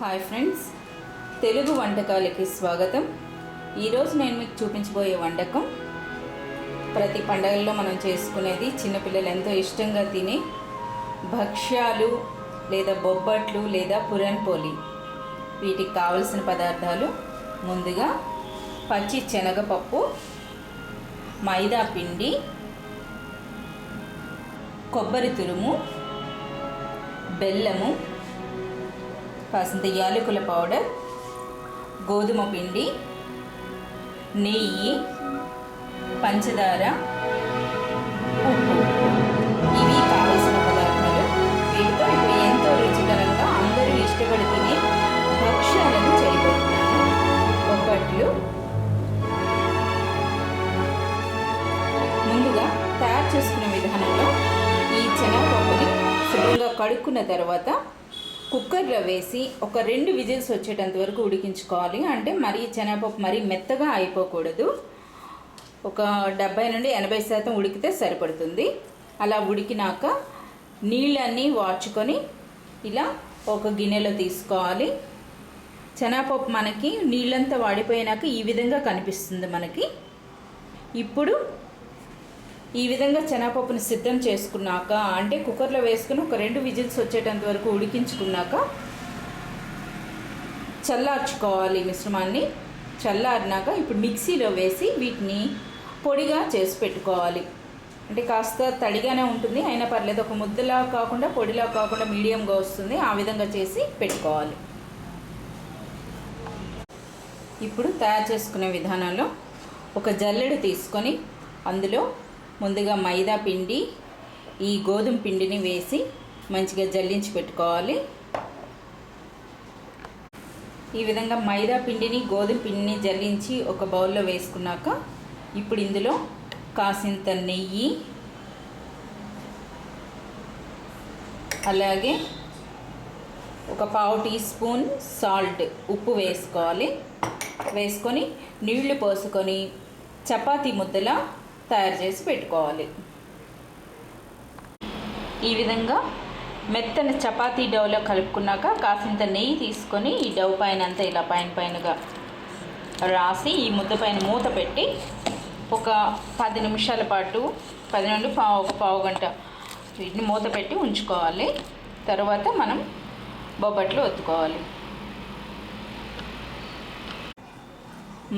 Hi friends Telugu వంటకాలకి స్వాగతం. ఈరోజు నేను మీకు చూపించబోయే వంటకం ప్రతి పండగల్లో మనం చేసుకునేది చిన్నపిల్లలు ఎంతో ఇష్టంగా తినే భక్ష్యాలు లేదా బొబ్బట్లు లేదా పురన్పోలి వీటికి కావలసిన పదార్థాలు ముందుగా పచ్చి శనగపప్పు మైదా పిండి కొబ్బరి తురుము బెల్లము కాసింత యాలకుల పౌడర్ గోధుమ పిండి నెయ్యి పంచదార ఉప్పు. ఇవి కావలసిన పదార్థాలు. వీటితో ఇప్పుడు ఎంతో రుచికరంగా అందరూ ఇష్టపడి తినే భక్ష్యాలను చేయబోతున్నాను బొబ్బట్లు. ముందుగా తయారు చేసుకునే విధానంలో ఈ శనగపప్పుని శుభ్రంగా కడుక్కున్న తర్వాత కుక్కర్లో వేసి ఒక రెండు విజిల్స్ వచ్చేటంత వరకు ఉడికించుకోవాలి. అంటే మరీ శనగపప్పు మరీ మెత్తగా అయిపోకూడదు. ఒక డెబ్బై నుండి ఎనభై శాతం ఉడికితే సరిపడుతుంది. అలా ఉడికినాక నీళ్ళన్నీ వార్చుకొని ఇలా ఒక గిన్నెలో తీసుకోవాలి. శనగపప్పు మనకి నీళ్ళంతా వాడిపోయినాక ఈ విధంగా కనిపిస్తుంది మనకి. ఇప్పుడు ఈ విధంగా శనగపప్పుని సిద్ధం చేసుకున్నాక అంటే కుక్కర్లో వేసుకుని ఒక రెండు విజిల్స్ వచ్చేటంత వరకు ఉడికించుకున్నాక చల్లార్చుకోవాలి మిశ్రమాన్ని. చల్లారినాక ఇప్పుడు మిక్సీలో వేసి వీటిని పొడిగా చేసి పెట్టుకోవాలి. అంటే కాస్త తడిగానే ఉంటుంది అయినా పర్లేదు. ఒక ముద్దలా కాకుండా పొడిలా కాకుండా మీడియంగా వస్తుంది. ఆ విధంగా చేసి పెట్టుకోవాలి. ఇప్పుడు తయారు చేసుకునే విధానంలో ఒక జల్లెడు తీసుకొని అందులో ముందుగా మైదా పిండి ఈ గోధుమ పిండిని వేసి మంచిగా జల్లించి పెట్టుకోవాలి. ఈ విధంగా మైదా పిండిని గోధుమ పిండిని జల్లించి ఒక బౌల్లో వేసుకున్నాక ఇప్పుడు ఇందులో కాసింత నెయ్యి అలాగే ఒక పావు టీ స్పూన్ సాల్ట్ ఉప్పు వేసుకోవాలి. వేసుకొని నీళ్ళు పోసుకొని చపాతీ ముద్దలా తయారు చేసి పెట్టుకోవాలి. ఈ విధంగా మెత్తని చపాతీ డౌలో కలుపుకున్నాక కాసింత నెయ్యి తీసుకొని ఈ డవ్ పైన అంతా ఇలా పైన పైనగా రాసి ఈ ముద్ద పైన మూత పెట్టి ఒక పది నిమిషాల పాటు పది నుండి పావు ఒక పావు గంట వీటిని మూత పెట్టి ఉంచుకోవాలి. తర్వాత మనం బొబ్బట్లు ఒత్తుకోవాలి.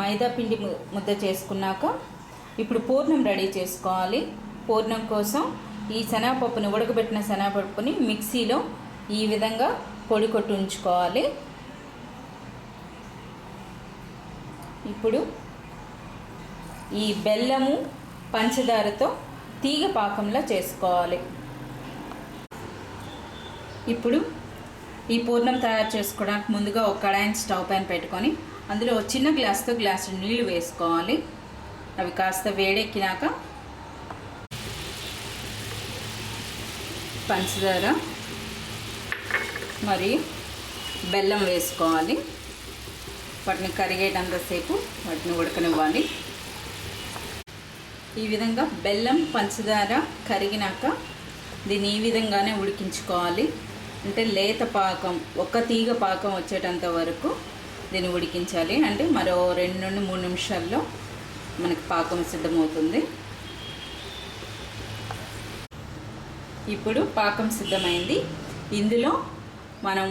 మైదా పిండి ముద్ద చేసుకున్నాక ఇప్పుడు పూర్ణం రెడీ చేసుకోవాలి. పూర్ణం కోసం ఈ శనగపప్పుని ఉడకబెట్టిన శనగపప్పుని మిక్సీలో ఈ విధంగా పొడి కొట్టు ఉంచుకోవాలి. ఇప్పుడు ఈ బెల్లము పంచదారతో తీగ పాకంలో చేసుకోవాలి. ఇప్పుడు ఈ పూర్ణం తయారు చేసుకోవడానికి ముందుగా ఒక కడాయిని స్టవ్ పైన పెట్టుకొని అందులో చిన్న గ్లాస్తో గ్లాసు నీళ్ళు వేసుకోవాలి. అవి కాస్త వేడెక్కినాక పంచదార మరియు బెల్లం వేసుకోవాలి. వాటిని కరిగేటంతసేపు వాటిని ఉడకనివ్వాలి. ఈ విధంగా బెల్లం పంచదార కరిగినాక దీన్ని ఈ విధంగానే ఉడికించుకోవాలి. అంటే లేత పాకం ఒక్క తీగ పాకం వచ్చేటంత వరకు దీన్ని ఉడికించాలి. అంటే మరో రెండు నుండి మూడు నిమిషాల్లో మనకి పాకం సిద్ధమవుతుంది. ఇప్పుడు పాకం సిద్ధమైంది. ఇందులో మనం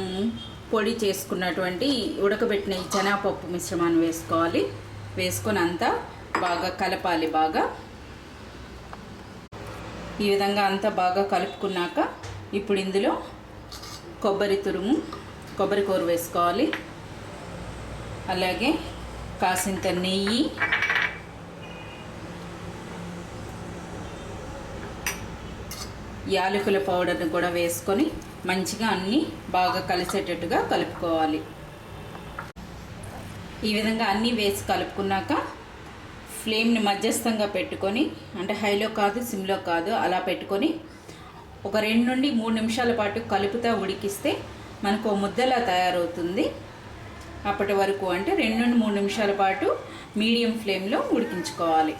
పొడి చేసుకున్నటువంటి ఉడకబెట్టిన ఈ శనగపప్పు మిశ్రమాన్ని వేసుకోవాలి. వేసుకొని అంతా బాగా కలపాలి బాగా. ఈ విధంగా అంతా బాగా కలుపుకున్నాక ఇప్పుడు ఇందులో కొబ్బరి తురుము కొబ్బరి కూర వేసుకోవాలి. అలాగే కాసింత నెయ్యి యాలకుల పౌడర్ని కూడా వేసుకొని మంచిగా అన్నీ బాగా కలిసేటట్టుగా కలుపుకోవాలి. ఈ విధంగా అన్నీ వేసి కలుపుకున్నాక ఫ్లేమ్ని మధ్యస్థంగా పెట్టుకొని అంటే హైలో కాదు సిమ్లో కాదు అలా పెట్టుకొని ఒక రెండు నుండి మూడు నిమిషాల పాటు కలుపుతా ఉడికిస్తే మనకు ఓ ముద్దలా తయారవుతుంది. అప్పటి వరకు అంటే రెండు నుండి మూడు నిమిషాల పాటు మీడియం ఫ్లేమ్లో ఉడికించుకోవాలి.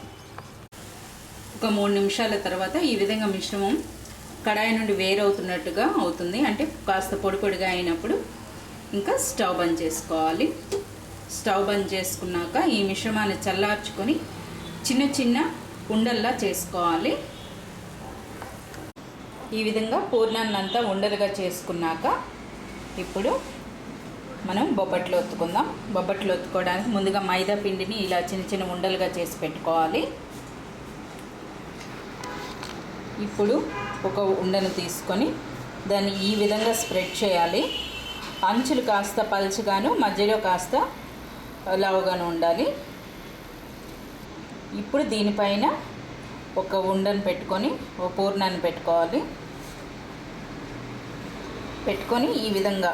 ఒక మూడు నిమిషాల తర్వాత ఈ విధంగా మిశ్రమం కడాయి నుండి వేరవుతున్నట్టుగా అవుతుంది. అంటే కాస్త పొడి పొడిగా అయినప్పుడు ఇంకా స్టవ్ బంద్ చేసుకోవాలి. స్టవ్ బంద్ చేసుకున్నాక ఈ మిశ్రమాన్ని చల్లార్చుకొని చిన్న చిన్న ఉండల్లా చేసుకోవాలి. ఈ విధంగా పూర్ణాన్నంతా ఉండలుగా చేసుకున్నాక ఇప్పుడు మనం బొబ్బట్లు ఒత్తుకుందాం. బొబ్బట్లు ఒత్తుకోవడానికి ముందుగా మైదా పిండిని ఇలా చిన్న చిన్న ఉండలుగా చేసి పెట్టుకోవాలి. ఇప్పుడు ఒక ఉండను తీసుకొని దాన్ని ఈ విధంగా స్ప్రెడ్ చేయాలి. అంచులు కాస్త పలుచగాను మధ్యలో కాస్త లావుగాను ఉండాలి. ఇప్పుడు దీనిపైన ఒక ఉండను పెట్టుకొని ఒక పూర్ణాన్ని పెట్టుకోవాలి. పెట్టుకొని ఈ విధంగా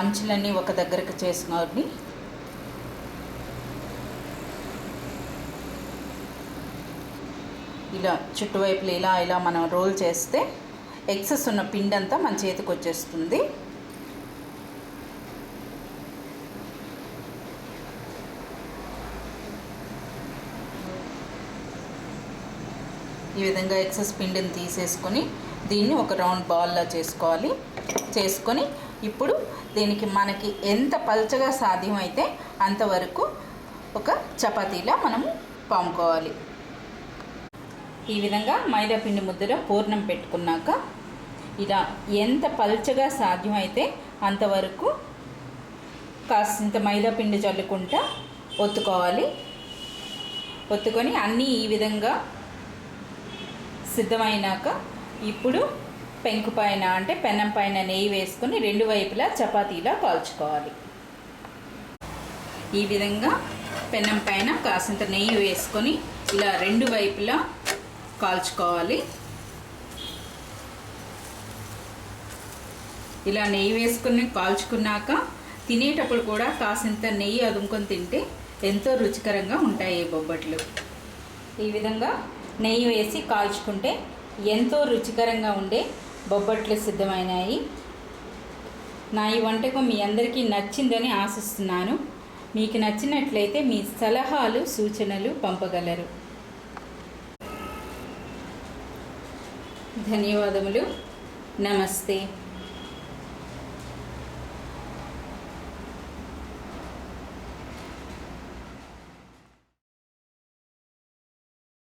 అంచులన్నీ ఒక దగ్గరకు చేసుకొని ఇలా చుట్టువైపులు ఇలా ఇలా మనం రోల్ చేస్తే ఎక్సెస్ ఉన్న పిండి అంతా మన చేతికి వచ్చేస్తుంది. ఈ విధంగా ఎక్సెస్ పిండిని తీసేసుకొని దీన్ని ఒక రౌండ్ బాల్లా చేసుకోవాలి. చేసుకొని ఇప్పుడు దీనికి మనకి ఎంత పల్చగా సాధ్యమైతే అంతవరకు ఒక చపాతీలా మనము పాముకోవాలి. ఈ విధంగా మైదా పిండి ముద్దలో పూర్ణం పెట్టుకున్నాక ఇలా ఎంత పల్చగా సాధ్యమైతే అంతవరకు కాసింత మైదా పిండి చల్లుకుంటా ఒత్తుకోవాలి. ఒత్తుకొని అన్నీ ఈ విధంగా సిద్ధమైనాక ఇప్పుడు పెంకు పైన అంటే పెనం పైన నెయ్యి వేసుకొని రెండు వైపులా చపాతీలా కాల్చుకోవాలి. ఈ విధంగా పెనం పైన కాసింత నెయ్యి వేసుకొని ఇలా రెండు వైపులా కాల్చుకోవాలి. ఇలా నెయ్యి వేసుకుని కాల్చుకున్నాక తినేటప్పుడు కూడా కాసింత నెయ్యి అదుముకొని తింటే ఎంతో రుచికరంగా ఉంటాయి బొబ్బట్లు. ఈ విధంగా నెయ్యి వేసి కాల్చుకుంటే ఎంతో రుచికరంగా ఉండే బొబ్బట్లు సిద్ధమైనాయి. నా ఈ వంటకం మీ అందరికీ నచ్చిందని ఆశిస్తున్నాను. మీకు నచ్చినట్లయితే మీ సలహాలు సూచనలు పంపగలరు. ధన్యవాదములు. నమస్తే.